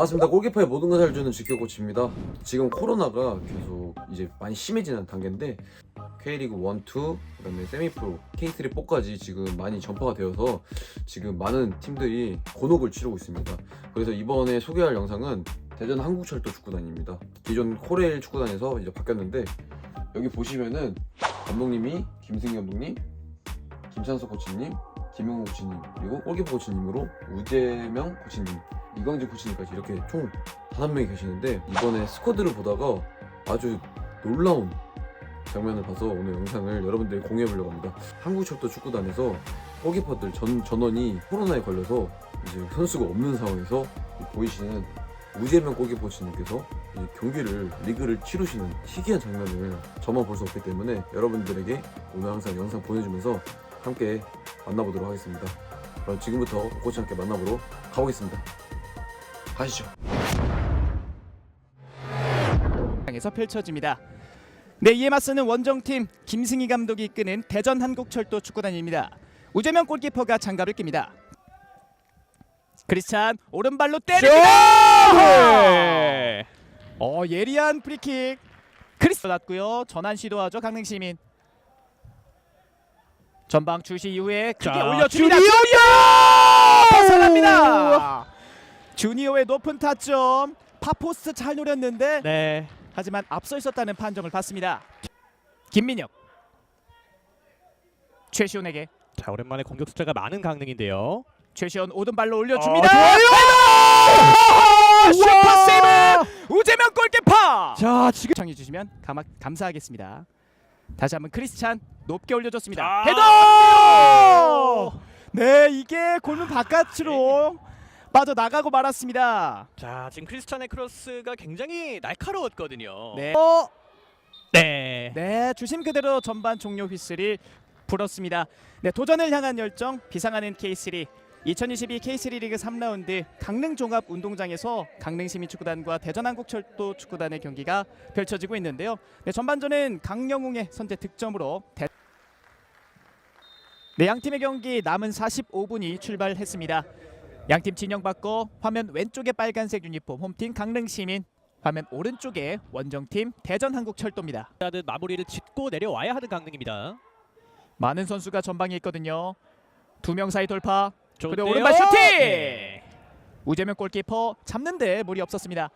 반갑습니다. 골키퍼의 모든 것을 알려주는 지켜코치입니다. 지금 코로나가 계속 이제 많이 심해지는 단계인데 K리그 1, 2, 그다음에 세미프로, K3, 4까지 지금 많이 전파가 되어서 지금 많은 팀들이 곤혹을 치르고 있습니다. 그래서 이번에 소개할 영상은 대전 한국철도 축구단입니다. 기존 코레일 축구단에서 이제 바뀌었는데 여기 보시면은 감독님이 김승희 감독님, 김찬석 코치님, 김용호 코치님 그리고 골키퍼 코치님으로 우재명 코치님 이광진 코치님까지 이렇게 총 다섯 명이 계시는데 이번에 스쿼드를 보다가 아주 놀라운 장면을 봐서 오늘 영상을 여러분들이 공유해 보려고 합니다. 한국철도 축구단에서 골키퍼들 전 전원이 코로나에 걸려서 이제 선수가 없는 상황에서 이 보이시는 우재명 이 경기를 리그를 치르시는 희귀한 장면을 저만 볼 수 없기 때문에 여러분들에게 오늘 항상 영상 보내주면서 함께 만나보도록 하겠습니다. 그럼 지금부터 코치 함께 만나보러 가보겠습니다. 가시죠. 에서 펼쳐집니다. 네, 이에 맞서는 원정팀 김승희 감독이 이끄는 대전 한국철도 축구단입니다. 우재명 골키퍼가 장갑을 낍니다. 크리스찬 오른발로 때립니다. 네. 어, 예리한 프리킥. 크리스 났고요. 전환 시도하죠. 강릉 시민. 전방 주시 이후에 크게 자, 올려줍니다. 주니어! 벗어납니다. 주니어의 높은 타점. 파포스트 잘 노렸는데 네. 하지만 앞서 있었다는 판정을 받습니다. 김민혁 최시온에게 자 오랜만에 공격 숫자가 많은 강릉인데요. 최시온 오른발로 올려줍니다. 어! 헤더! 슈퍼 세이브 우재명 골키퍼. 자 지금 시청해 주시면 감, 감사하겠습니다. 다시 한번 크리스찬 높게 올려줬습니다. 아, 헤더! 네 이게 골문 바깥으로 빠져 나가고 말았습니다. 자 지금 크리스찬의 크로스가 굉장히 날카로웠거든요. 네. 네. 네, 주심 그대로 전반 종료 휘슬이 불었습니다. 네, 도전을 향한 열정 비상하는 K3 2022 K3 리그 3라운드 강릉 종합 운동장에서 강릉 시민축구단과 대전 한국철도 축구단의 경기가 펼쳐지고 있는데요. 네, 전반전은 강영웅의 선제 득점으로 대... 네, 양 팀의 경기 남은 45분이 출발했습니다. 양팀 진영 바꿔 화면 왼쪽에 빨간색 유니폼 홈팀 강릉 시민 화면 오른쪽에 원정팀 대전 한국철도입니다. 하듯 마무리를 짓고 내려와야 하는 강릉입니다. 많은 선수가 전방에 있거든요. 두 명 사이 돌파. 그리고 오른발 슈팅! 네. 우재명 골키퍼 잡는데 무리 없었습니다.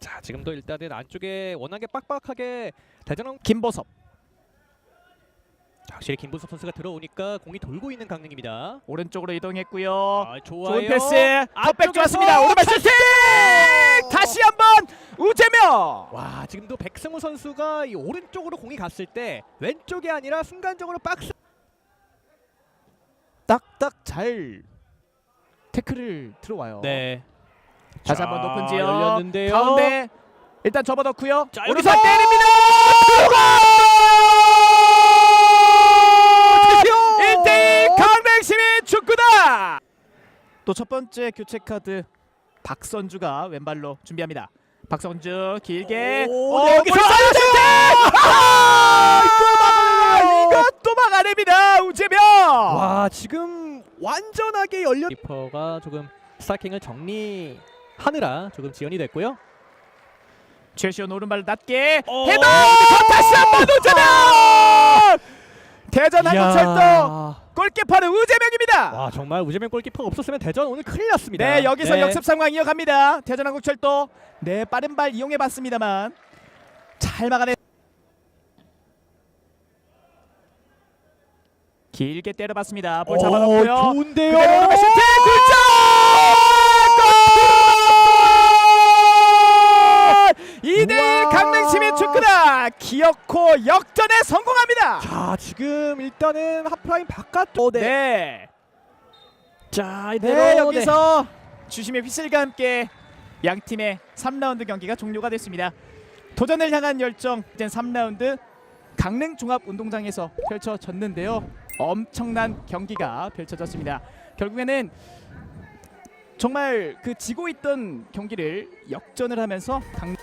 자 지금도 일단은 안쪽에 워낙에 빡빡하게 대전은 김보섭 자, 확실히 김부섭 선수가 들어오니까 공이 돌고 있는 강릉입니다. 오른쪽으로 이동했고요. 아, 좋아요. 좋은 패스. 안쪽에서 좋았습니다. 오른발 슈팅! 다시 한번 우재명. 와 지금도 백승우 선수가 이 오른쪽으로 공이 갔을 때 왼쪽이 아니라 순간적으로 박스 딱딱 잘 태클을 들어와요. 네 다시 자, 한번 높은 지역 열렸는데요. 가운데 일단 접어넣고요. 자, 여기서 때립니다. 1대1 강릉시민 축구단. 또 첫 번째 교체 카드 박선주가 왼발로 준비합니다. 박선주 길게 오, 어, 네, 여기서 슈팅! 아, 이것도 막아냅니다 우재명. 와 지금 완전하게 열려 리퍼가 조금 스타킹을 정리하느라 조금 지연이 됐고요. 최시원 오른발 낮게 어, 헤더! 다시 한번 우재명 대전 한국철도. 골키퍼는 우재 명입니다. 와 정말 우재명 골키퍼가 없었으면 대전 오늘 큰일 났습니다. 네 여기서 네. 역습 상황 이어갑니다. 대전 한국철도 네 빠른 발 이용해봤습니다만 잘 막아내. 길게 때려봤습니다. 볼 어, 잡아놓고요. 좋은데요. 슈팅 골! 2대1 우와. 강릉 시민 축구단 기어코 역전에 성공합니다. 자 지금 일단은 하프라인 바깥. 네. 자 네, 이대로 여기서 주심의 휘슬과 함께 양 팀의 3라운드 경기가 종료가 됐습니다. 도전을 향한 열정 이제 3라운드 강릉 종합 운동장에서 펼쳐졌는데요. 엄청난 경기가 펼쳐졌습니다. 결국에는 정말 그 지고 있던 경기를 역전을 하면서 강